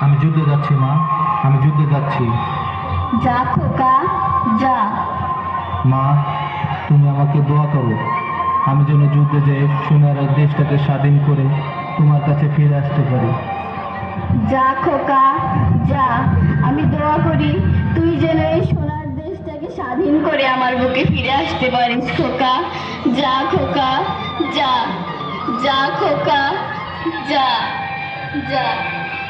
আমি যুদ্ধে যাচ্ছি মা আমি যুদ্ধে যাচ্ছি। যা খোকা যা। মা তুমি আমাকে দোয়া করো। আমি যেন যুদ্ধে যেয়ে সোনার দেশটাকে স্বাধীন করে তোমার কাছে ফিরে আসতে পারি। যা খোকা যা। আমি দোয়া করি তুই যেন এই সোনার দেশটাকে স্বাধীন করে আমার বুকে ফিরে আসতে পারিস খোকা। যা খোকা যা। যা খোকা যা। 对